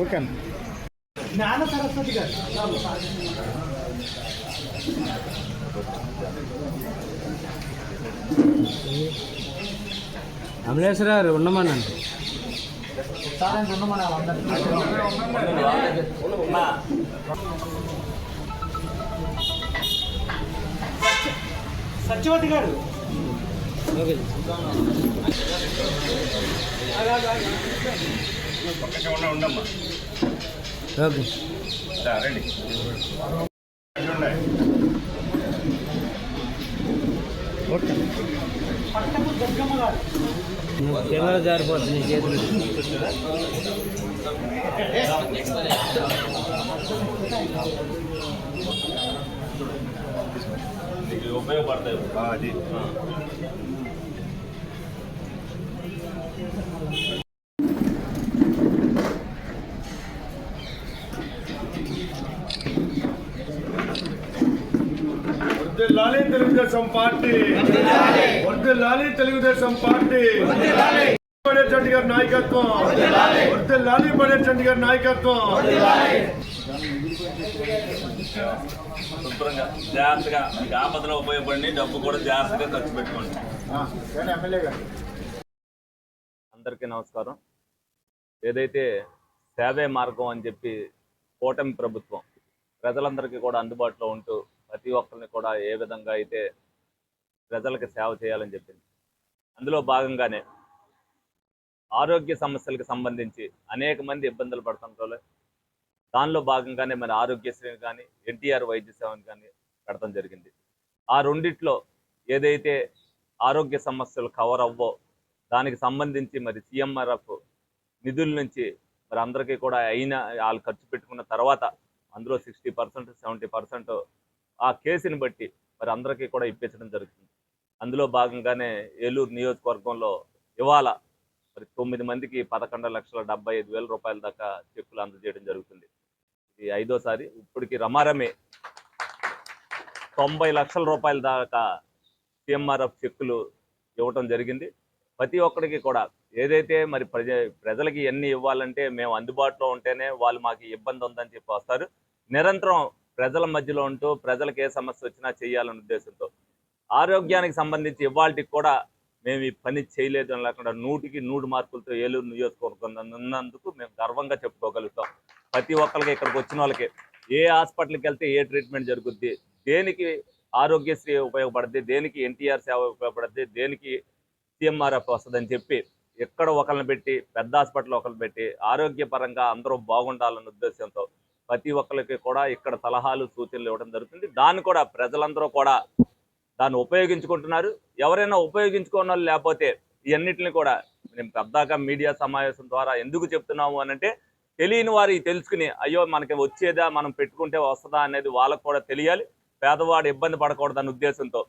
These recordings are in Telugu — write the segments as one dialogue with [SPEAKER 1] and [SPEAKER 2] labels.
[SPEAKER 1] ఓకే. అన్న జ్ఞాన సరస్వతి గారు.
[SPEAKER 2] అమలేశ్వర గారు ఉండమన్నాను
[SPEAKER 1] సత్యవతి గారు.
[SPEAKER 2] ఓకే కెమెరా జారిపోతుంది చేతులు
[SPEAKER 3] ఉపయోగపడతాయి
[SPEAKER 4] వర్ధిల్లాలి తెలుగుదేశం పార్టీ. వర్ధిల్లాలి తెలుగుదేశం పార్టీ. పడేట్ రెడ్డి గారి నాయకత్వం. వర్ధిల్లాలి పడేట్ రెడ్డి గారి నాయకత్వం.
[SPEAKER 3] శుభ్రంగా జాగ్రత్తగా మీకు ఆపదలో ఉపయోగపడి డబ్బు కూడా జాగ్రత్తగా ఖర్చు పెట్టుకోండి.
[SPEAKER 1] ఎమ్మెల్యే గారు.
[SPEAKER 3] అందరికీ నమస్కారం. ఏదైతే సేవే మార్గం అని చెప్పి కూటమి ప్రభుత్వం ప్రజలందరికీ కూడా అందుబాటులో ఉంటూ ప్రతి ఒక్కరిని కూడా ఏ విధంగా అయితే ప్రజలకు సేవ చేయాలని చెప్పింది. అందులో భాగంగానే ఆరోగ్య సమస్యలకు సంబంధించి అనేక మంది ఇబ్బందులు పడుతుంటారు. దానిలో భాగంగానే మన ఆరోగ్యశ్రీని కానీ ఎన్టీఆర్ వైద్య సేవని కానీ పెడతాం జరిగింది. ఆ రెండిట్లో ఏదైతే ఆరోగ్య సమస్యలు కవర్ అవ్వో దానికి సంబంధించి మరి సీఎంఆర్ఎఫ్ నిధుల నుంచి మరి అందరికీ కూడా అయిన వాళ్ళు ఖర్చు పెట్టుకున్న తర్వాత అందులో సిక్స్టీ పర్సెంట్ సెవెంటీ పర్సెంట్ ఆ కేసుని బట్టి మరి అందరికీ కూడా ఇప్పించడం జరుగుతుంది. అందులో భాగంగానే ఏలూరు నియోజకవర్గంలో ఇవాళ మరి తొమ్మిది మందికి పదకొండు లక్షల డెబ్బై ఐదు వేల రూపాయల దాకా చెక్కులు అందజేయడం జరుగుతుంది. ఇది ఐదోసారి. ఇప్పటికి రమారమే తొంభై లక్షల రూపాయల దాకా సిఎంఆర్ఎఫ్ చెక్కులు ఇవ్వటం జరిగింది. ప్రతి ఒక్కరికి కూడా. ఏదైతే మరి ప్రజ ప్రజలకి ఎన్ని ఇవ్వాలంటే మేము అందుబాటులో ఉంటేనే వాళ్ళు మాకు ఇబ్బంది ఉందని చెప్పి వస్తారు. నిరంతరం ప్రజల మధ్యలో ఉంటూ ప్రజలకు ఏ సమస్య వచ్చినా చేయాలనే ఉద్దేశంతో. ఆరోగ్యానికి సంబంధించి ఇవాళకి కూడా మేము ఈ పని చేయలేదు అని లేకుండా నూటికి నూరు మార్కులతో ఏలూరు నియోజకవర్గం ఉన్నందుకు మేము గర్వంగా చెప్పుకోగలుగుతాం. ప్రతి ఒక్కరికి ఇక్కడికి వచ్చిన వాళ్ళకి ఏ హాస్పిటల్కి వెళ్తే ఏ ట్రీట్మెంట్ జరుగుద్ది దేనికి ఆరోగ్యశ్రీ ఉపయోగపడుద్ది దేనికి ఎన్టీఆర్ సేవ ఉపయోగపడుద్ది దేనికి సిఎంఆర్ఎఫ్ వస్తుందని చెప్పి ఎక్కడ ఒకరిని పెట్టి పెద్ద హాస్పిటల్ ఒకరిని పెట్టి ఆరోగ్యపరంగా అందరూ బాగుండాలన్న ఉద్దేశంతో ప్రతి ఒక్కరికి కూడా ఇక్కడ సలహాలు సూచనలు ఇవ్వడం జరుగుతుంది. దాన్ని కూడా ప్రజలందరూ కూడా దాన్ని ఉపయోగించుకుంటున్నారు. ఎవరైనా ఉపయోగించుకున్న వాళ్ళు లేకపోతే ఇవన్నిటిని కూడా మేము పెద్దాక మీడియా సమావేశం ద్వారా ఎందుకు చెప్తున్నాము అని అంటే తెలియని వారు తెలుసుకుని అయ్యో మనకి వచ్చేదా మనం పెట్టుకుంటే వస్తుందా అనేది వాళ్ళకు కూడా తెలియాలి. పేదవాడు ఇబ్బంది పడకూడదన్న ఉద్దేశంతో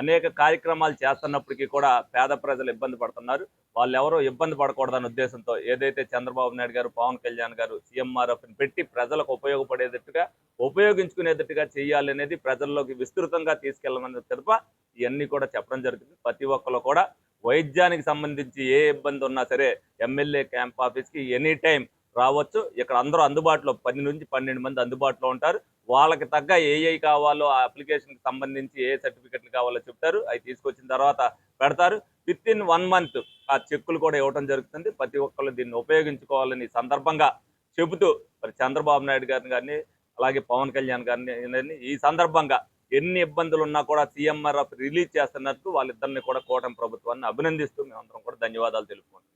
[SPEAKER 3] అనేక కార్యక్రమాలు చేస్తున్నప్పటికీ కూడా పేద ప్రజలు ఇబ్బంది పడుతున్నారు. వాళ్ళు ఎవరో ఇబ్బంది పడకూడదనే ఉద్దేశంతో ఏదైతే చంద్రబాబు నాయుడు గారు పవన్ కళ్యాణ్ గారు సీఎంఆర్ఎఫ్ని పెట్టి ప్రజలకు ఉపయోగపడేటట్టుగా ఉపయోగించుకునేటట్టుగా చేయాలి అనేది ప్రజల్లోకి విస్తృతంగా తీసుకెళ్ళమని తప్ప ఇవన్నీ కూడా చెప్పడం జరుగుతుంది. ప్రతి ఒక్కరు కూడా వైద్యానికి సంబంధించి ఏ ఇబ్బంది ఉన్నా సరే ఎమ్మెల్యే క్యాంప్ ఆఫీస్కి ఎనీ టైం రావచ్చు. ఇక్కడ అందరూ అందుబాటులో పది నుంచి పన్నెండు మంది అందుబాటులో ఉంటారు. వాళ్ళకి తగ్గ ఏ ఏ కావాలో ఆ అప్లికేషన్కి సంబంధించి ఏ సర్టిఫికెట్లు కావాలో చెప్తారు. అవి తీసుకొచ్చిన తర్వాత పెడతారు. విత్ ఇన్ వన్ మంత్ ఆ చెక్కులు కూడా ఇవ్వడం జరుగుతుంది. ప్రతి ఒక్కళ్ళు దీన్ని ఉపయోగించుకోవాలని ఈ సందర్భంగా చెబుతూ మరి చంద్రబాబు నాయుడు గారిని కానీ అలాగే పవన్ కళ్యాణ్ గారిని ఈ సందర్భంగా ఎన్ని ఇబ్బందులు ఉన్నా కూడా సీఎంఆర్ఎఫ్ రిలీజ్ చేస్తున్నట్టు వాళ్ళిద్దరిని కూడా కూటమి ప్రభుత్వాన్ని అభినందిస్తూ మేమందరం కూడా ధన్యవాదాలు తెలుపుకుంటున్నాం.